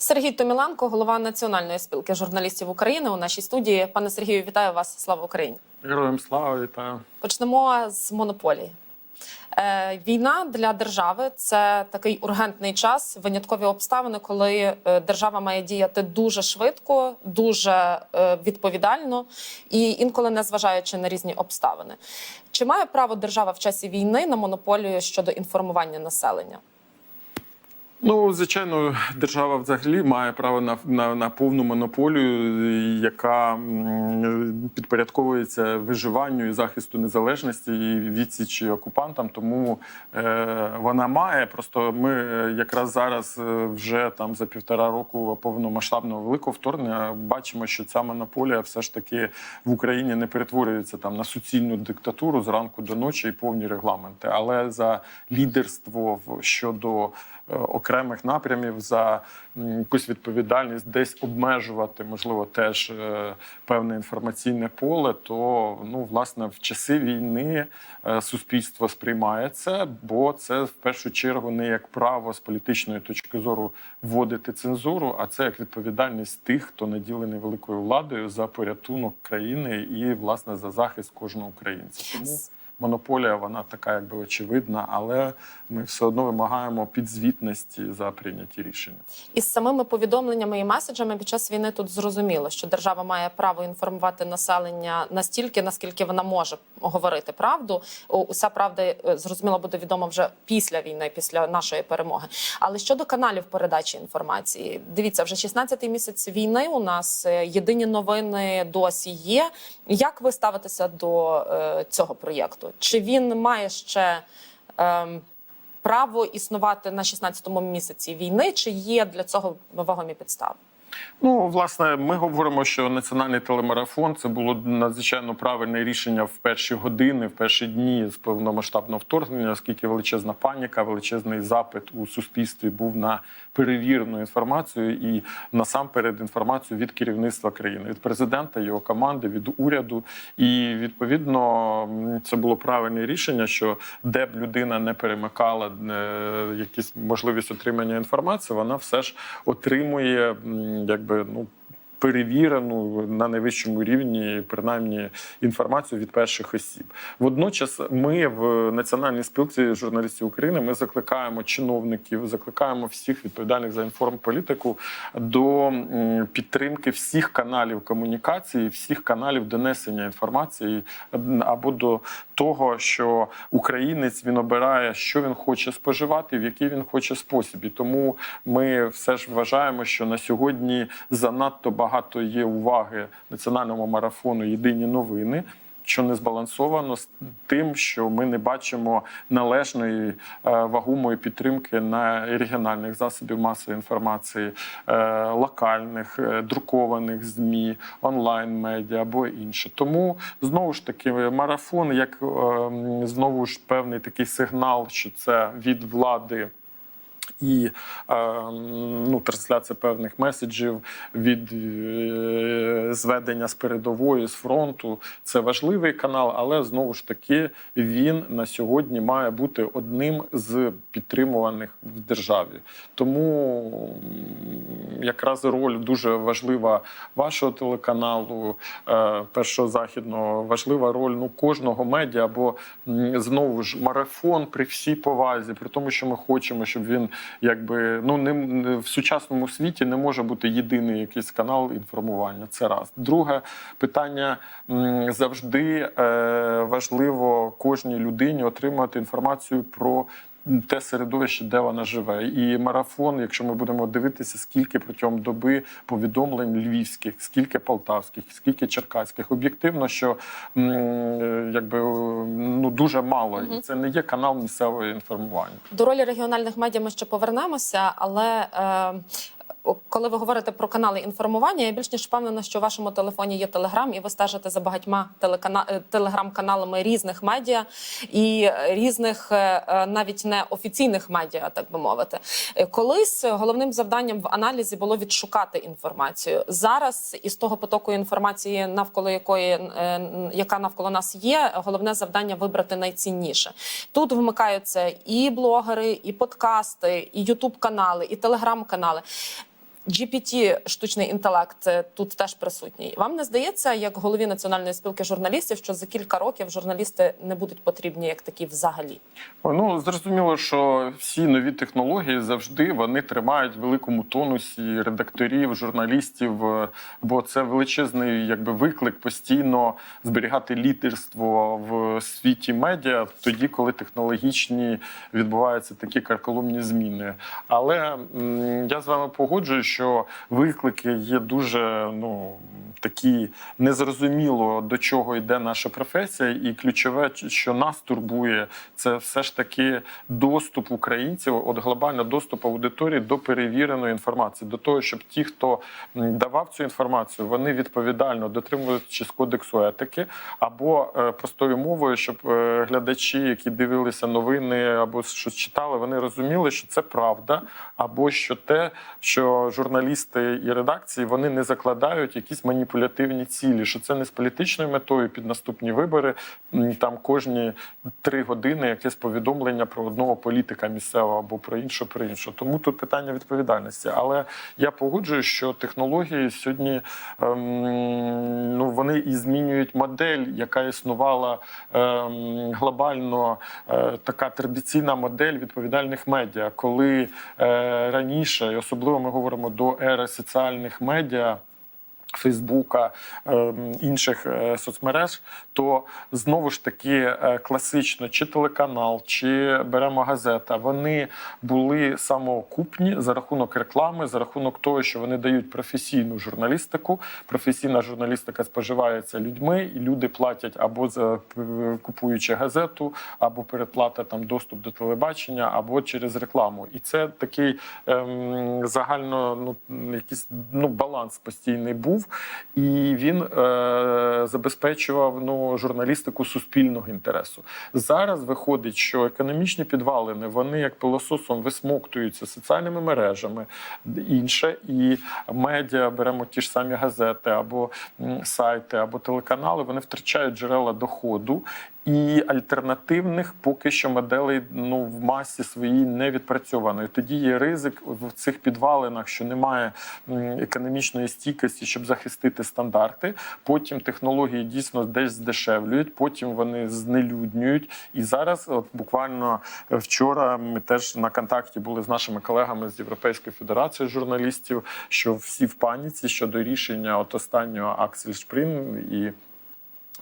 Сергій Томіленко, голова Національної спілки журналістів України у нашій студії. Пане Сергію, вітаю вас! Слава Україні! Героям слава вітаю. Почнемо з монополії. Е, Війна для держави це такий ургентний час, виняткові обставини, коли е, держава має діяти дуже швидко, дуже е, відповідально і інколи не зважаючи на різні обставини. Чи має право держава в часі війни на монополію щодо інформування населення? Ну, звичайно, держава взагалі має право на, на, на повну монополію, яка підпорядковується виживанню і захисту незалежності і відсічі окупантам. Тому е, вона має. Просто ми е, якраз зараз е, вже там за півтора року повномасштабного великого вторгнення бачимо, що ця монополія все ж таки в Україні не перетворюється там на суцільну диктатуру зранку до ночі і повні регламенти. Але за лідерство щодо окремих напрямів за якусь відповідальність, десь обмежувати, можливо, теж е, певне інформаційне поле. То ну, власне, в часи війни е, суспільство сприймає це, бо це в першу чергу не як право з політичної точки зору вводити цензуру, а це як відповідальність тих, хто наділений великою владою за порятунок країни і власне за захист кожного українця. Тому монополія вона така, якби очевидна, але ми все одно вимагаємо підзвітності за прийняті рішення. Із самими повідомленнями і меседжами під час війни тут зрозуміло, що держава має право інформувати населення настільки, наскільки вона може говорити правду. Уся правда е, зрозуміло буде відома вже після війни, після нашої перемоги. Але щодо каналів передачі інформації, дивіться, вже 16-й місяць війни. У нас е, єдині новини досі є. Як ви ставитеся до е, цього проєкту? Чи він має ще? ем, право існувати на 16-му місяці війни, чи є для цього вагомі підстави? Ну, власне, ми говоримо, що національний телемарафон це було надзвичайно правильне рішення в перші години, в перші дні з повномасштабного вторгнення, оскільки величезна паніка, величезний запит у суспільстві був на перевірену інформацію і насамперед інформацію від керівництва країни, від президента, його команди, від уряду. І відповідно це було правильне рішення, що де б людина не перемикала е, якісь можливість отримання інформації, вона все ж отримує якби ну. Перевірену на найвищому рівні, принаймні, інформацію від перших осіб. Водночас, ми в Національній спілці журналістів України ми закликаємо чиновників, закликаємо всіх відповідальних за інформполітику до підтримки всіх каналів комунікації, всіх каналів донесення інформації або до того, що українець він обирає, що він хоче споживати, в який він хоче спосіб. І тому ми все ж вважаємо, що на сьогодні занадто багато є уваги національному марафону Єдині новини. Що не збалансовано з тим, що ми не бачимо належної е, вагомої підтримки на регіональних засобів масової інформації, е, локальних, е, друкованих змі, онлайн медіа або інше. Тому знову ж таки марафон, як е, знову ж певний такий сигнал, що це від влади і е, ну, трансляція певних меседжів від е, зведення з передової з фронту. Це важливий канал, але знову ж таки він на сьогодні має бути одним з підтримуваних в державі. Тому якраз роль дуже важлива вашого телеканалу, е, першого західного, важлива роль ну кожного медіа, бо знову ж марафон при всій повазі, при тому, що ми хочемо, щоб він якби ну не в сучасному світі не може бути єдиний якийсь канал інформування. Це раз. Друге питання завжди е, важливо кожній людині отримати інформацію про. Те середовище, де вона живе, і марафон, якщо ми будемо дивитися, скільки протягом доби повідомлень львівських, скільки полтавських, скільки черкаських, об'єктивно, що е, якби ну дуже мало, і це не є канал місцевого інформування. До ролі регіональних медіа ми ще повернемося, але е, коли ви говорите про канали інформування, я більш ніж впевнена, що у вашому телефоні є телеграм, і ви стежите за багатьма е, телеграм-каналами різних медіа і різних е, е, навіть не офіційних медіа, так би мовити. Е, Колись головним завданням в аналізі було відшукати інформацію. Зараз із того потоку інформації, навколо якої е, яка навколо нас є, головне завдання вибрати найцінніше. Тут вмикаються і блогери, і подкасти, і ютуб канали, і телеграм-канали. GPT, штучний інтелект, тут теж присутній. Вам не здається, як голові національної спілки журналістів, що за кілька років журналісти не будуть потрібні як такі взагалі? Ну зрозуміло, що всі нові технології завжди вони тримають в великому тонусі редакторів, журналістів, е, бо це величезний якби виклик постійно зберігати лідерство в світі медіа, тоді, коли технологічні відбуваються такі карколомні зміни. Але я з вами погоджуюсь, що виклики є дуже ну такі незрозуміло до чого йде наша професія, і ключове, що нас турбує, це все ж таки доступ українців, от глобально доступ аудиторії до перевіреної інформації, до того, щоб ті, хто давав цю інформацію, вони відповідально дотримуючись кодексу етики, або е, простою мовою, щоб е, глядачі, які дивилися новини або щось читали, вони розуміли, що це правда, або що те, що журналісти і редакції вони не закладають якісь маніпулятивні цілі, що це не з політичною метою під наступні вибори. Там кожні три години якесь повідомлення про одного політика місцевого або про іншого, про іншого. Тому тут питання відповідальності. Але я погоджуюсь, що технології сьогодні ем, ну вони і змінюють модель, яка існувала ем, глобально, е, така традиційна модель відповідальних медіа, коли е, раніше, і особливо ми говоримо до ери соціальних медіа. Фейсбука, ем, інших е, соцмереж, то знову ж таки е, класично, чи телеканал, чи беремо газета, вони були самоокупні за рахунок реклами, за рахунок того, що вони дають професійну журналістику. Професійна журналістика споживається людьми, і люди платять або за е, купуючи газету, або передплата там доступ до телебачення, або через рекламу. І це такий ем, загально ну якийсь ну баланс постійний був, і він е, забезпечував ну журналістику суспільного інтересу. Зараз виходить, що економічні підвалини вони як пилососом висмоктуються соціальними мережами, інше і медіа беремо ті ж самі газети або сайти, або телеканали. Вони втрачають джерела доходу. І альтернативних поки що моделей ну в масі своїй не відпрацьовано. І Тоді є ризик в цих підвалинах, що немає економічної стійкості, щоб захистити стандарти. Потім технології дійсно десь здешевлюють, потім вони знелюднюють. І зараз, от буквально вчора, ми теж на контакті були з нашими колегами з Європейської федерації журналістів, що всі в паніці щодо рішення от останнього Аксель Шпрін і.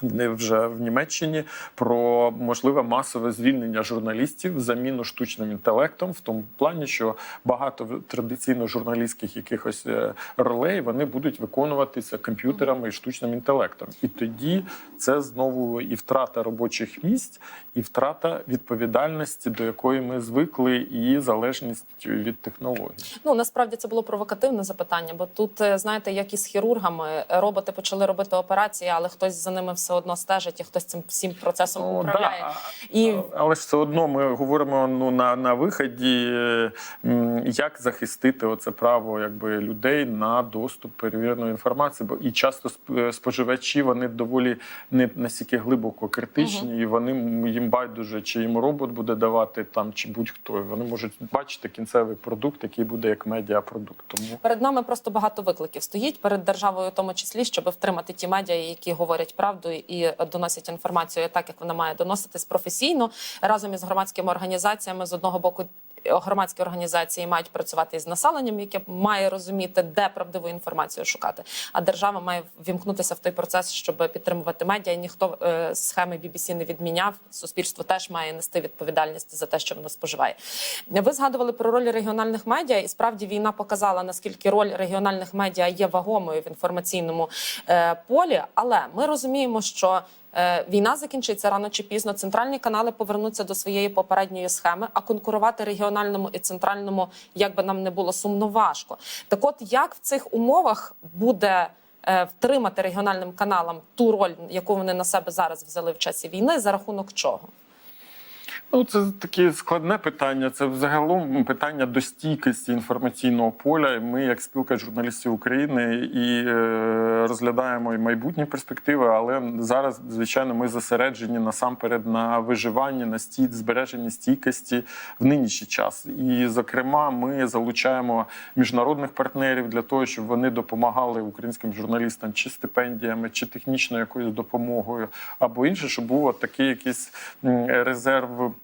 Вже в Німеччині про можливе масове звільнення журналістів заміну штучним інтелектом, в тому плані, що багато традиційно журналістських якихось е, ролей вони будуть виконуватися комп'ютерами і штучним інтелектом. І тоді це знову і втрата робочих місць, і втрата відповідальності, до якої ми звикли, і залежність від технологій. Ну насправді це було провокативне запитання, бо тут е, знаєте, як і з хірургами, е, роботи почали робити операції, але хтось за ними все одно стежить і хтось цим всім процесом Ну, управляє. да. І Але ж все одно ми говоримо ну на, на виході, як захистити оце право якби людей на доступ перевіреної інформації. Бо і часто е, споживачі вони доволі не настільки глибоко критичні, і вони їм байдуже, чи їм робот буде давати там, чи будь-хто. Вони можуть бачити кінцевий продукт, який буде як медіапродукт. Тому Перед нами просто багато викликів стоїть перед державою, в тому числі, щоб втримати ті медіа, які говорять правду і доносять інформацію так, як вона має доноситись професійно разом із громадськими організаціями. З одного боку, громадські організації мають працювати із населенням, яке має розуміти, де правдиву інформацію шукати. А держава має вімкнутися в той процес, щоб підтримувати медіа. І ніхто е, схеми BBC не відміняв. Суспільство теж має нести відповідальність за те, що воно споживає. Ви згадували про роль регіональних медіа, і справді війна показала наскільки роль регіональних медіа є вагомою в інформаційному е, полі. Але ми розуміємо, що війна закінчиться рано чи пізно. Центральні канали повернуться до своєї попередньої схеми, а конкурувати регіональному і центральному, як би нам не було сумно важко. Так, от як в цих умовах буде. е, Втримати регіональним каналам ту роль, яку вони на себе зараз взяли в часі війни, за рахунок чого? Ну, це таке складне питання. Це взагалом питання до стійкості інформаційного поля. Ми, як спілка журналістів України, і е, розглядаємо і майбутні перспективи, але зараз, звичайно, ми зосереджені насамперед на виживанні, на стій, збереженні стійкості в нинішній час. І, зокрема, ми залучаємо міжнародних партнерів для того, щоб вони допомагали українським журналістам чи стипендіями, чи технічною якоюсь допомогою, або інше, щоб був такий якийсь резерв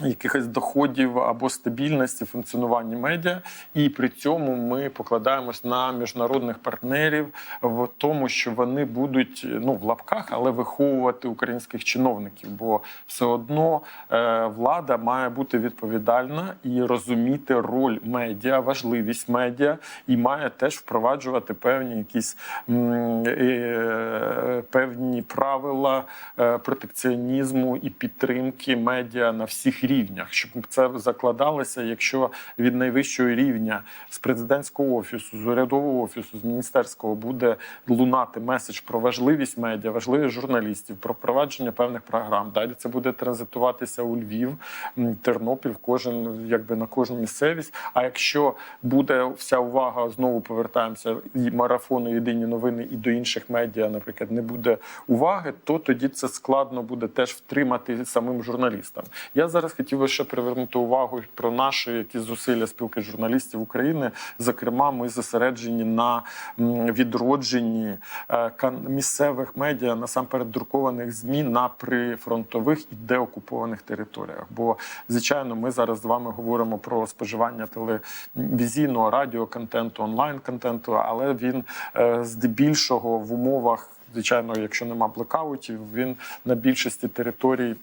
якихось доходів або стабільності функціонування медіа, і при цьому ми покладаємось на міжнародних партнерів в тому, що вони будуть ну в лапках, але виховувати українських чиновників. Бо все одно е, влада має бути відповідальна і розуміти роль медіа, важливість медіа, і має теж впроваджувати певні якісь е, певні правила е, протекціонізму і підтримки медіа на всіх рівнях, щоб це закладалося, якщо від найвищого рівня з президентського офісу, з урядового офісу, з міністерського буде лунати меседж про важливість медіа, важливість журналістів, про впровадження певних програм. Далі це буде транзитуватися у Львів, Тернопіль, кожен якби на кожну місцевість. А якщо буде вся увага, знову повертаємося і марафону Єдині новини і до інших медіа, наприклад, не буде уваги, то тоді це складно буде теж втримати самим журналістам. Я зараз хотів би ще привернути увагу про наші якісь зусилля спілки журналістів України. Зокрема, ми зосереджені на відродженні е, місцевих медіа, насамперед друкованих змі на прифронтових і деокупованих територіях. Бо звичайно, ми зараз з вами говоримо про споживання телевізійного радіоконтенту, онлайн-контенту, але він е, здебільшого в умовах, звичайно, якщо нема блекаутів, він на більшості територій.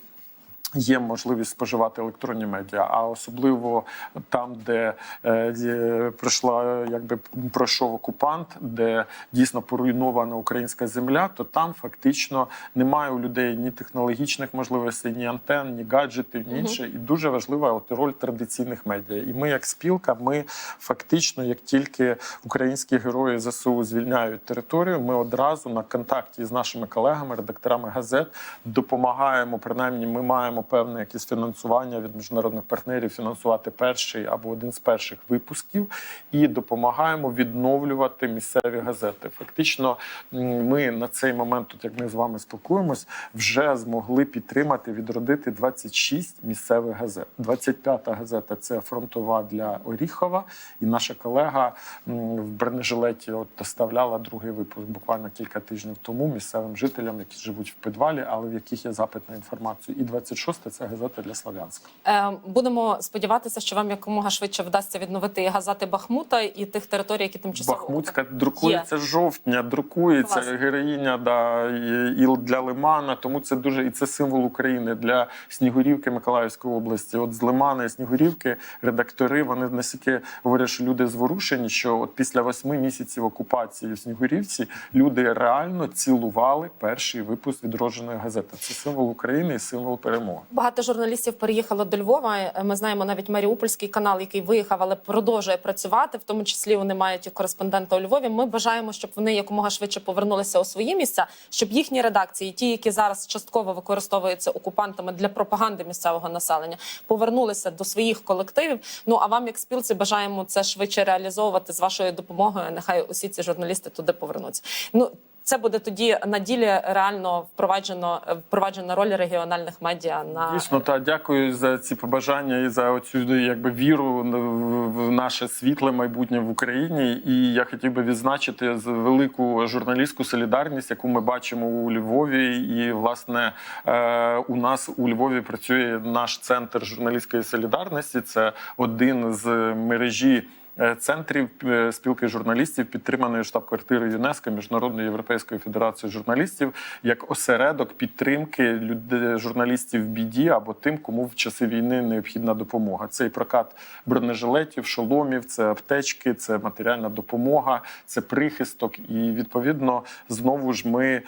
Є можливість споживати електронні медіа, а особливо там, де е, пройшла, якби пройшов окупант, де дійсно поруйнована українська земля, то там фактично немає у людей ні технологічних можливостей, ні антен, ні гаджетів, ні інше. І дуже важлива от роль традиційних медіа. І ми, як спілка, ми фактично, як тільки українські герої ЗСУ звільняють територію, ми одразу на контакті з нашими колегами, редакторами газет, допомагаємо. Принаймні, ми маємо певне якесь фінансування від міжнародних партнерів фінансувати перший або один з перших випусків, і допомагаємо відновлювати місцеві газети. Фактично, ми на цей момент, тут як ми з вами спілкуємось, вже змогли підтримати відродити 26 місцевих газет. 25-та газета це фронтова для Оріхова, і наша колега в бронежилеті от доставляла другий випуск буквально кілька тижнів тому місцевим жителям, які живуть в підвалі, але в яких є запит на інформацію. І 26-та це газета для Слов'янська. Е, Будемо сподіватися, що вам якомога швидше вдасться відновити і газати Бахмута і тих територій, які тимчасово Бахмутська друкується з жовтня, друкується Клас. героїня да, і для Лимана. Тому це дуже і це символ України для Снігурівки Миколаївської області. От з Лимана і Снігурівки редактори вони настільки говорять, що люди зворушені, що от після восьми місяців окупації в Снігурівці люди реально цілували перший випуск відродженої газети. Це символ України і символ перемоги. Багато журналістів переїхало до Львова. Е, Ми знаємо навіть Маріупольський канал, який виїхав, але продовжує працювати. В тому числі вони мають і кореспондента у Львові. Ми бажаємо, щоб вони якомога швидше повернулися у свої місця, щоб їхні редакції, ті, які зараз частково використовуються окупантами для пропаганди місцевого населення, повернулися до своїх колективів. Ну а вам, як спілці, бажаємо це швидше реалізовувати з вашою допомогою. Нехай усі ці журналісти туди повернуться. Ну це буде тоді на ділі реально впроваджено впроваджена роль регіональних медіа на Дійсно, та дякую за ці побажання і за оцю якби віру в- в наше світле майбутнє в Україні. І я хотів би відзначити з велику журналістську солідарність, яку ми бачимо у Львові. І власне е, у нас у Львові працює наш центр журналістської солідарності. Це один з мережі. Е, Центрів е, спілки журналістів, підтриманої штаб-квартири ЮНЕСКО Міжнародної європейської федерації журналістів, як осередок підтримки люд- журналістів в біді або тим, кому в часи війни необхідна допомога. Це і прокат бронежилетів, шоломів, це аптечки, це матеріальна допомога, це прихисток. І відповідно знову ж ми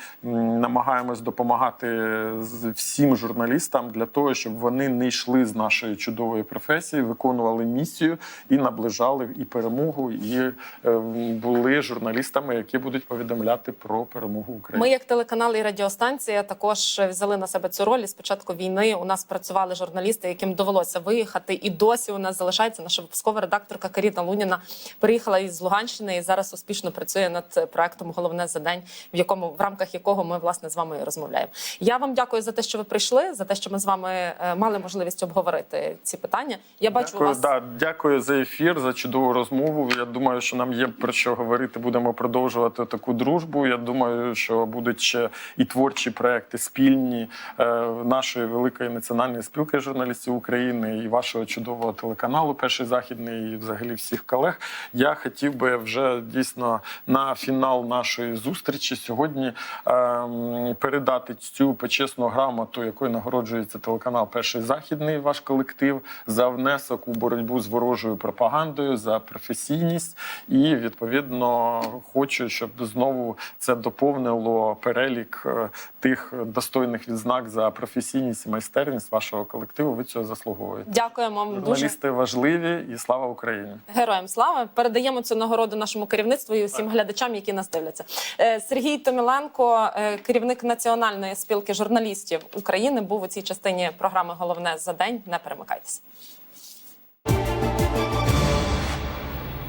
намагаємось допомагати з- всім журналістам для того, щоб вони не йшли з нашої чудової професії, виконували місію і наближали і перемогу, і е, були журналістами, які будуть повідомляти про перемогу України. Ми, як телеканал і радіостанція, також взяли на себе цю роль. І з початку війни у нас працювали журналісти, яким довелося виїхати. І досі у нас залишається наша випускова редакторка Каріна Луніна. Приїхала із Луганщини і зараз успішно працює над проектом Головне за день, в якому в рамках якого ми власне з вами розмовляємо. Я вам дякую за те, що ви прийшли, за те, що ми з вами е, мали можливість обговорити ці питання. Я бачу Дякую, вас. да, дякую за ефір, за чудову розмову. Я думаю, що нам є про що говорити. Будемо продовжувати таку дружбу. Я думаю, що будуть ще і творчі проекти спільні е, нашої великої національної спілки журналістів України і вашого чудового телеканалу Перший західний і взагалі всіх колег. Я хотів би вже дійсно на фінал нашої зустрічі сьогодні ем, передати цю почесну грамоту, якою нагороджується телеканал Перший західний, ваш колектив за внесок у боротьбу з ворожою пропагандою, за професійність. І відповідно хочу, щоб знову це доповнило перелік е, тих достойних відзнак за професійність і майстерність вашого колективу. Ви цього заслуговуєте. Дякуємо вам дуже. Журналісти важливі і слава Україні. Героям слава передаємо цю нагороду нашому керівництву і всім глядачам, які нас дивляться. Е, Сергій Томіленко, е, керівник національної спілки журналістів України, був у цій частині програми Головне за день. Не перемикайтеся.